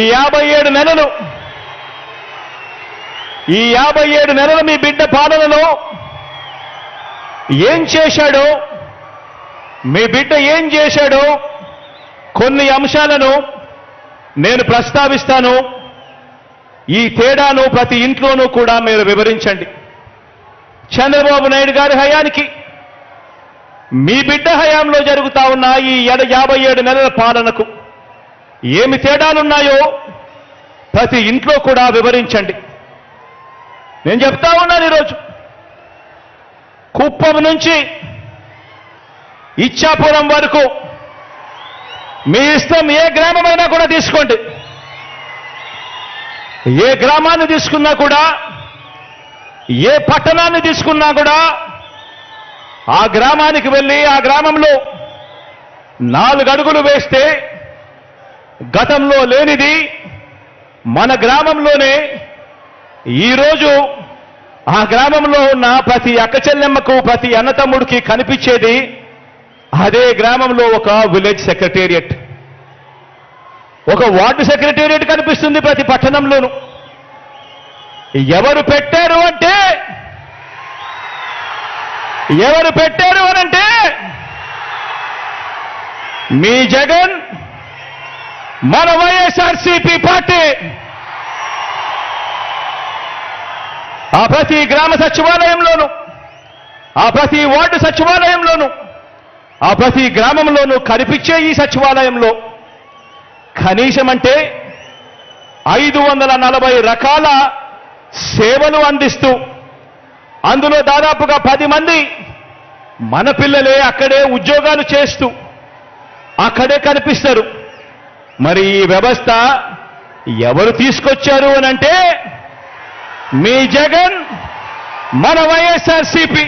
ఈ యాభై ఏడు నెలలు ఈ యాభై ఏడు నెలలు మీ బిడ్డ పాలనలో ఏం చేశాడో మీ బిడ్డ ఏం చేశాడో కొన్ని అంశాలను నేను ప్రస్తావిస్తాను. ఈ తేడాను ప్రతి ఇంట్లోనూ కూడా మీరు వివరించండి. చంద్రబాబు నాయుడు గారి హయానికి మీ బిడ్డ హయాంలో జరుగుతా ఉన్న ఈ యాభై ఏడు నెలల పాలనకు ఏమి తేడాలున్నాయో ప్రతి ఇంట్లో కూడా వివరించండి. నేను చెప్తా ఉన్నాను ఈరోజు. కుప్పం నుంచి ఇచ్చాపురం వరకు మీ ఇష్టం ఏ గ్రామమైనా కూడా తీసుకోండి. ఏ గ్రామాన్ని తీసుకున్నా కూడా ఏ పట్టణాన్ని తీసుకున్నా కూడా ఆ గ్రామానికి వెళ్ళి ఆ గ్రామంలో నాలుగు అడుగులు వేస్తే గతంలో లేనిది మన గ్రామంలోనే ఈరోజు ఆ గ్రామంలో ఉన్న ప్రతి అక్క చెల్లెమ్మకు ప్రతి అన్నతమ్ముడికి కనిపించేది అదే గ్రామంలో ఒక విలేజ్ సెక్రటేరియట్. ఒక వార్డు సెక్రటేరియట్ కనిపిస్తుంది ప్రతి పట్టణంలోనూ. ఎవరు పెట్టారు అంటే ఎవరు పెట్టారు అనంటే మీ జగన్ మన వైఎస్ఆర్సీపీ పార్టీ. ఆ ప్రతి గ్రామ సచివాలయంలోనూ ఆ ప్రతి వార్డు సచివాలయంలోనూ ఆ ప్రతి గ్రామంలోనూ కనిపించే ఈ సచివాలయంలో కనీసం అంటే ఐదు వందల నలభై రకాల సేవలు అందిస్తూ అందులో దాదాపుగా పది మంది మన పిల్లలే అక్కడే ఉద్యోగాలు చేస్తూ అక్కడే కనిపిస్తారు. మరి ఈ వ్యవస్థ ఎవరు తీసుకొచ్చారు అని అంటే మీ జగన్ మన వైఎస్ఆర్సీపీ.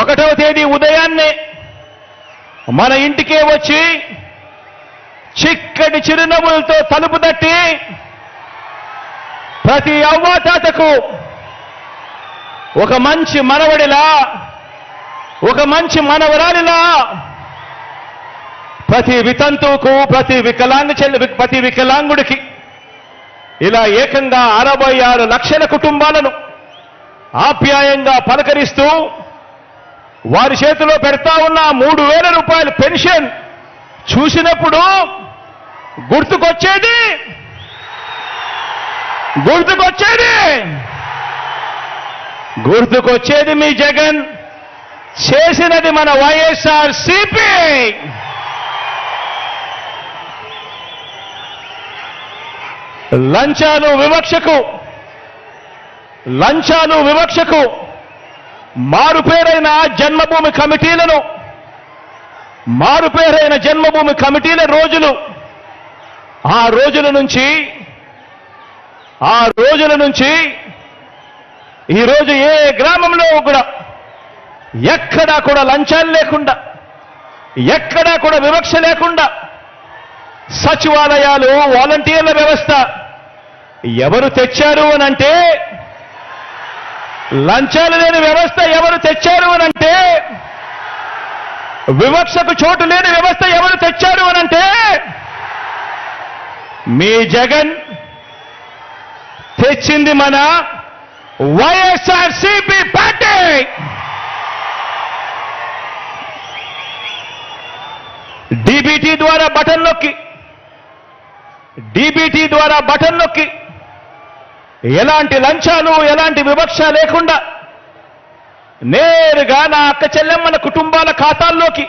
ఒకటవ తేదీ ఉదయాన్నే మన ఇంటికే వచ్చి చిక్కటి చిరునవ్వులతో తలుపు తట్టి ప్రతి అవ్వాతాతకు ఒక మంచి మనవడిలా ఒక మంచి మనవరాలిలా ప్రతి వితంతువుకు ప్రతి వికలాంగ చెల్లి ప్రతి వికలాంగుడికి ఇలా ఏకంగా అరవై ఆరు లక్షల కుటుంబాలను ఆప్యాయంగా పలకరిస్తూ వారి చేతిలో పెడతా ఉన్న మూడు వేల రూపాయల పెన్షన్ చూసినప్పుడు గుర్తుకొచ్చేది? గుర్తుకొచ్చేది? గుర్తుకొచ్చేది మీ జగన్. చేసినది మన వైఎస్ఆర్ సిపి లంచాలు వివక్షకు లంచాలు వివక్షకు మారుపేరైన జన్మభూమి కమిటీలను మారుపేరైన జన్మభూమి కమిటీల రోజులు ఆ రోజుల నుంచి ఆ రోజుల నుంచి ఈరోజు ఏ గ్రామంలో కూడా ఎక్కడా కూడా లంచాలు లేకుండా ఎక్కడా కూడా వివక్ష లేకుండా సచివాలయాలు వాలంటీర్ల వ్యవస్థ ఎవరు తెచ్చారు అనంటే? లంచాలు లేని వ్యవస్థ ఎవరు తెచ్చారు అనంటే? అంటే వివక్షకు చోటు లేని వ్యవస్థ ఎవరు తెచ్చారు అని అంటే మీ జగన్ తెచ్చింది మన వైఎస్ఆర్ సిపి పార్టీ. డీబీటీ ద్వారా బటన్ నొక్కి. డీబీటీ ద్వారా బటన్ నొక్కి. ఎలాంటి లంచాలు ఎలాంటి వివక్ష లేకుండా నేరుగా నా అక్క చెల్లెమ్మల కుటుంబాల ఖాతాల్లోకి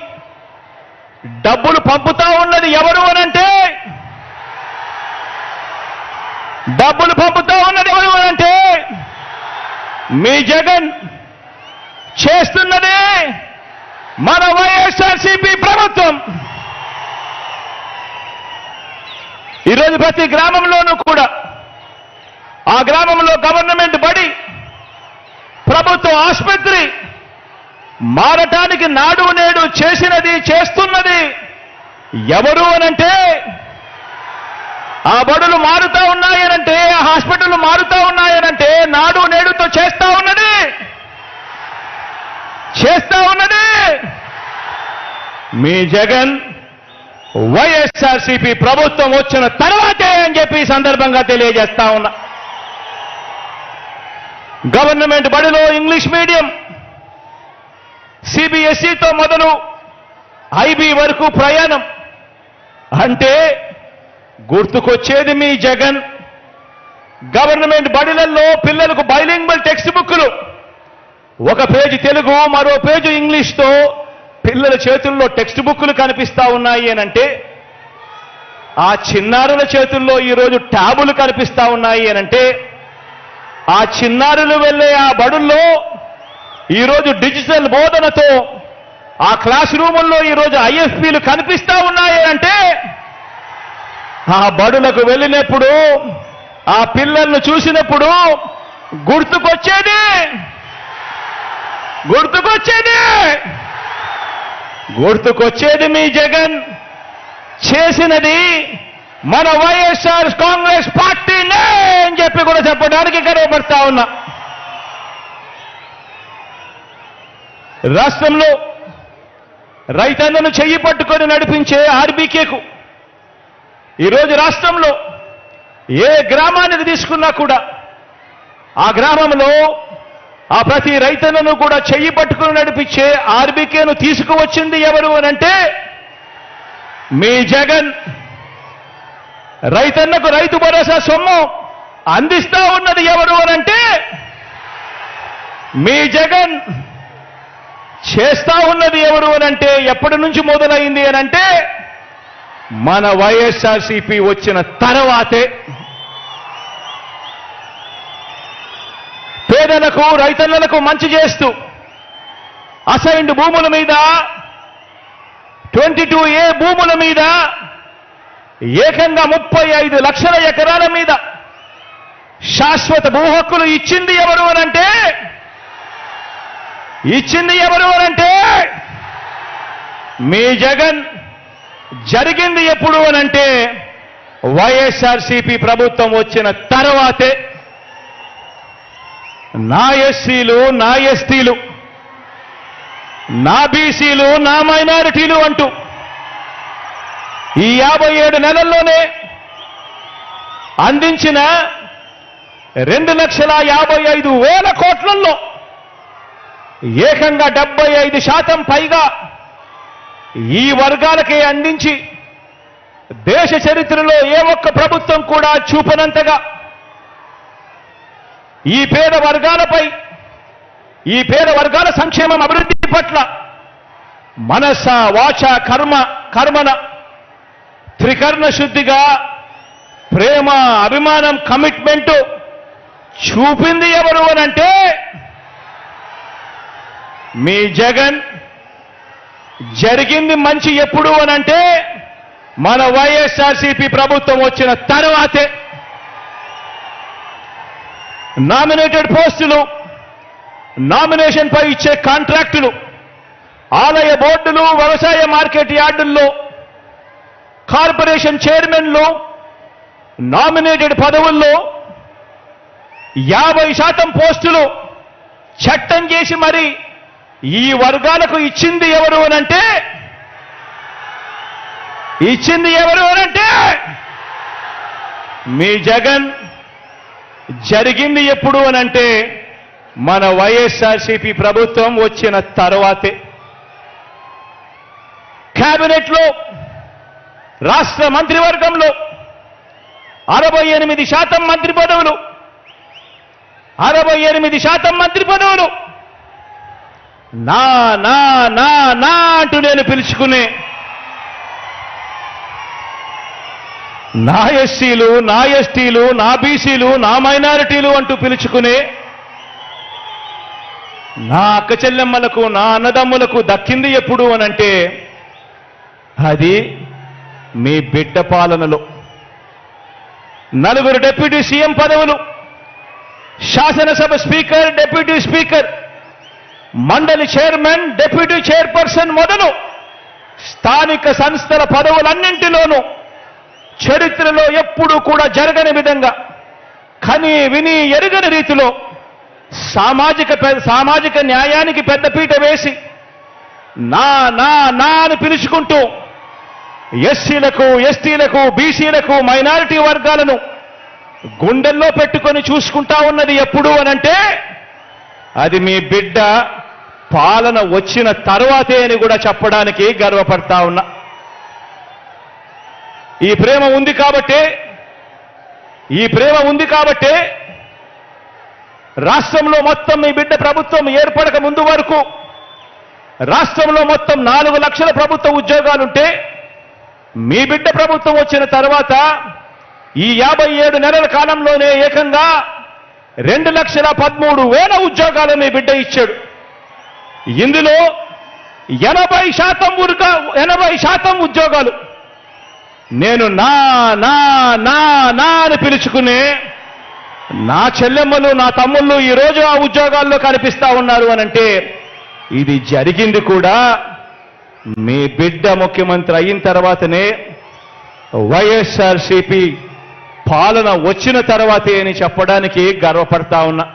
డబ్బులు పంపుతా ఉన్నది ఎవరు అనంటే డబ్బులు పంపుతా ఉన్నది ఎవరు అనంటే మీ జగన్ చేస్తున్నదే మన వైఎస్ఆర్సీపీ ప్రభుత్వం. ఈరోజు ప్రతి గ్రామంలోనూ కూడా గ్రామంలో గవర్నమెంట్ బడి ప్రభుత్వ ఆసుపత్రి మారటానికి నాడు నేడు చేసినది చేస్తున్నది ఎవరు అనంటే ఆ బడులు మారుతా ఉన్నాయనంటే ఆ హాస్పిటల్ మారుతా ఉన్నాయనంటే నాడు నేడుతో చేస్తా ఉన్నది. చేస్తా ఉన్నది. మీ జగన్ వైఎస్ఆర్సీపీ ప్రభుత్వం వచ్చిన తర్వాతే అని చెప్పి సందర్భంగా తెలియజేస్తా ఉన్నా. గవర్నమెంట్ బడిలో ఇంగ్లీష్ మీడియం. సిబిఎస్ఈతో మొదలు ఐబీ వరకు ప్రయాణం. అంటే గుర్తుకొచ్చేది మీ జగన్. గవర్నమెంట్ బడిలలో పిల్లలకు బైలింగ్వల్ టెక్స్ట్ బుక్లు ఒక పేజీ తెలుగు మరో పేజీ ఇంగ్లీష్తో పిల్లల చేతుల్లో టెక్స్ట్ బుక్లు కనిపిస్తా ఉన్నాయి అని అంటే ఆ చిన్నారుల చేతుల్లో ఈరోజు ట్యాబులు కనిపిస్తా ఉన్నాయి అని అంటే ఆ చిన్నారులు వెళ్ళే ఆ బడుల్లో ఈరోజు డిజిటల్ బోధనతో ఆ క్లాస్ రూముల్లో ఈరోజు ఐఎఫ్పీలు కనిపిస్తా ఉన్నాయి అంటే ఆ బడులకు వెళ్ళినప్పుడు ఆ పిల్లలను చూసినప్పుడు గుర్తుకొచ్చేది! గుర్తుకొచ్చేది! గుర్తుకొచ్చేది మీ జగన్! చేసినది మన వైఎస్ఆర్ కాంగ్రెస్ పార్టీనే అని చెప్పి కూడా చెప్పడానికి గర్వపడతా ఉన్నా. రాష్ట్రంలో రైతన్నను చెయ్యి పట్టుకొని నడిపించే ఆర్బీకేకు ఈరోజు రాష్ట్రంలో ఏ గ్రామానికి తీసుకున్నా కూడా ఆ గ్రామంలో ఆ ప్రతి రైతన్నను కూడా చెయ్యి పట్టుకుని నడిపించే ఆర్బీకేను తీసుకువచ్చింది ఎవరు అనంటే మీ జగన్. రైతన్నకు రైతు భరోసా సొమ్ము అందిస్తా ఉన్నది ఎవరు అనంటే మీ జగన్ చేస్తా ఉన్నది ఎవరు అనంటే ఎప్పటి నుంచి మొదలైంది అనంటే మన వైఎస్ఆర్సీపీ వచ్చిన తర్వాతే. పేదలకు రైతన్నలకు మంచి చేస్తూ అసైన్డ్ భూముల మీద ట్వంటీ టూ ఏ భూముల మీద ఏకంగా ముప్పై ఐదు లక్షల ఎకరాల మీద శాశ్వత భూహక్కులు ఇచ్చింది ఎవరు అనంటే ఇచ్చింది ఎవరు అనంటే మీ జగన్ జరిగింది ఎప్పుడు అనంటే వైఎస్ఆర్సీపీ ప్రభుత్వం వచ్చిన తర్వాతే. నా ఎస్సీలు నా ఎస్టీలు నా బీసీలు నా మైనారిటీలు అంటూ ఈ యాభై ఏడు నెలల్లోనే అందించిన రెండు లక్షల యాభై ఐదు వేల కోట్లలో ఏకంగా డెబ్బై ఐదు శాతం పైగా ఈ వర్గాలకే అందించి దేశ చరిత్రలో ఏ ఒక్క ప్రభుత్వం కూడా చూపనంతగా ఈ పేద వర్గాలపై ఈ పేద వర్గాల సంక్షేమం అభివృద్ధి పట్ల మనస వాచ కర్మ కర్మన త్రికర్ణ శుద్ధిగా ప్రేమ అభిమానం కమిట్మెంట్ చూపింది ఎవరు అనంటే మీ జగన్ జరిగింది మంచి ఎప్పుడు అనంటే మన వైఎస్ఆర్సీపీ ప్రభుత్వం వచ్చిన తర్వాతే. నామినేటెడ్ పోస్టులు నామినేషన్పై ఇచ్చే కాంట్రాక్టులు ఆలయ బోర్డులు వ్యవసాయ మార్కెట్ యార్డుల్లో కార్పొరేషన్ చైర్మన్లు నామినేటెడ్ పదవుల్లో యాభై శాతం పోస్టులు చట్టం చేసి మరి ఈ వర్గాలకు ఇచ్చింది ఎవరు అనంటే ఇచ్చింది ఎవరు అనంటే మీ జగన్ జరిగింది ఎప్పుడు అనంటే మన వైఎస్ఆర్సీపీ ప్రభుత్వం వచ్చిన తర్వాతే. క్యాబినెట్లో రాష్ట్ర మంత్రివర్గంలో అరవై ఎనిమిది శాతం మంత్రి పదవులు అరవై ఎనిమిది శాతం మంత్రి పదవులు. నా నా నా నా అంటూ నేను పిలుచుకునే నా ఎస్సీలు నా ఎస్టీలు నా బీసీలు నా మైనారిటీలు అంటూ పిలుచుకునే నా అక్క చెల్లెమ్మలకు నా అన్నదమ్ములకు దక్కింది ఎప్పుడు అనంటే అది మీ బిడ్డ పాలనలో. నలుగురు డిప్యూటీ సీఎం పదవులు. శాసనసభ స్పీకర్ డిప్యూటీ స్పీకర్. మండలి చైర్మన్ డిప్యూటీ చైర్పర్సన్ మొదలు స్థానిక సంస్థల పదవులన్నింటిలోనూ చరిత్రలో ఎప్పుడూ కూడా జరగని విధంగా కని విని ఎరుగని రీతిలో సామాజిక సామాజిక న్యాయానికి పెద్దపీట వేసి నా నా నా అని పిలుచుకుంటూ ఎస్సీలకు ఎస్టీలకు బీసీలకు మైనారిటీ వర్గాలను గుండెల్లో పెట్టుకొని చూసుకుంటా ఉన్నది ఎప్పుడు అనంటే అది మీ బిడ్డ పాలన వచ్చిన తర్వాతే అని కూడా చెప్పడానికి గర్వపడతా ఉన్నా. ఈ ప్రేమ ఉంది కాబట్టే ఈ ప్రేమ ఉంది కాబట్టే రాష్ట్రంలో మొత్తం మీ బిడ్డ ప్రభుత్వం ఏర్పడక ముందు వరకు రాష్ట్రంలో మొత్తం నాలుగు లక్షల ప్రభుత్వ ఉద్యోగాలుంటే మీ బిడ్డ ప్రభుత్వం వచ్చిన తర్వాత ఈ యాభై ఏడు నెలల కాలంలోనే ఏకంగా రెండు లక్షల పదమూడు వేల ఉద్యోగాలు మీ బిడ్డ ఇచ్చాడు. ఇందులో ఎనభై శాతం ఉరుక ఎనభై శాతం ఉద్యోగాలు. నేను నా నా నా నా అని పిలుచుకునే నా చెల్లెమ్మలు నా తమ్ముళ్ళు ఈరోజు ఆ ఉద్యోగాల్లో కనిపిస్తా ఉన్నారు అనంటే ఇది జరిగింది కూడా మీ బిడ్డ ముఖ్యమంత్రి అయిన తర్వాతనే వైఎస్ఆర్సిపి పాలన వచ్చిన తర్వాతే అని చెప్పడానికి గర్వపడతా ఉన్నా.